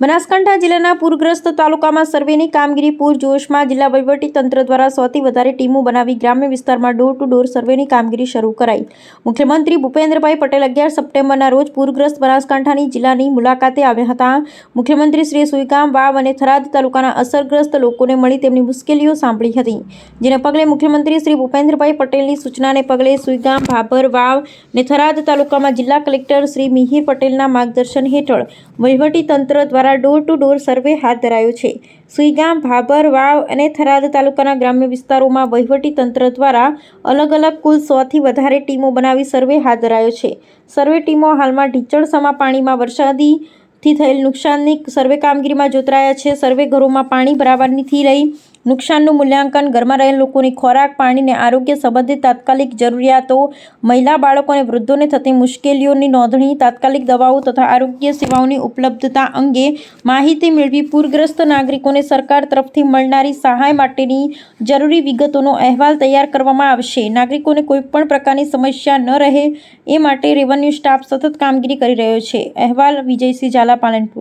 બનાસકાંઠા જિલ્લાના પૂરગ્રસ્ત તાલુકામાં સર્વેની કામગીરી પૂરજોશમાં જિલ્લા તંત્ર દ્વારા સૌથી વધારે ટીમો બનાવી ગ્રામ્ય વિસ્તારમાં ડોર ટુ ડોર સર્વેની કામગીરી શરૂ કરાઈ. મુખ્યમંત્રી ભૂપેન્દ્રભાઈ પટેલ અગિયાર સપ્ટેમ્બરના રોજ પૂરગ્રસ્ત બનાસકાંઠાની જિલ્લાની મુલાકાતે આવ્યા હતા. મુખ્યમંત્રી શ્રી સુઈગામ, વાવ અને થરાદ તાલુકાના અસરગ્રસ્ત લોકોને મળી તેમની મુશ્કેલીઓ સાંભળી હતી. જેને પગલે મુખ્યમંત્રી શ્રી ભૂપેન્દ્રભાઈ પટેલની સૂચનાને પગલે સુઈગામ, ભાભર, વાવ અને થરાદ તાલુકામાં જિલ્લા કલેક્ટર શ્રી મિહિર પટેલના માર્ગદર્શન હેઠળ તંત્ર દ્વારા ડોર ટુ ડોર સર્વે હાથ ધરાયો છે. સુઈગામ, ભાભર, વાવ અને થરાદ તાલુકાના ગ્રામ્ય વિસ્તારોમાં તંત્ર દ્વારા અલગ અલગ કુલ સોથી વધારે ટીમો બનાવી સર્વે હાથ ધરાયો છે. સર્વે ટીમો હાલમાં ઢીચણસમા પાણીમાં વરસાદી થી થયેલ નુકસાનની સર્વે કામગીરીમાં જોતરાયા છે. સર્વે ઘરોમાં પાણી ભરાવાથી લઈ નુકસાનનું મૂલ્યાંકન, ઘરમાં રહેલ લોકોની ખોરાક, પાણીને આરોગ્ય સંબંધિત તાત્કાલિક જરૂરિયાતો, મહિલા બાળકો અને વૃદ્ધોને થતી મુશ્કેલીઓની નોંધણી, તાત્કાલિક દવાઓ તથા આરોગ્ય સેવાઓની ઉપલબ્ધતા અંગે માહિતી મેળવી પૂરગ્રસ્ત નાગરિકોને સરકાર તરફથી મળનારી સહાય માટેની જરૂરી વિગતોનો અહેવાલ તૈયાર કરવામાં આવશે. નાગરિકોને કોઈપણ પ્રકારની સમસ્યા ન રહે એ માટે રેવન્યુ સ્ટાફ સતત કામગીરી કરી રહ્યો છે. અહેવાલ વિજયસિંહ ઝાલા, પાલનપુર.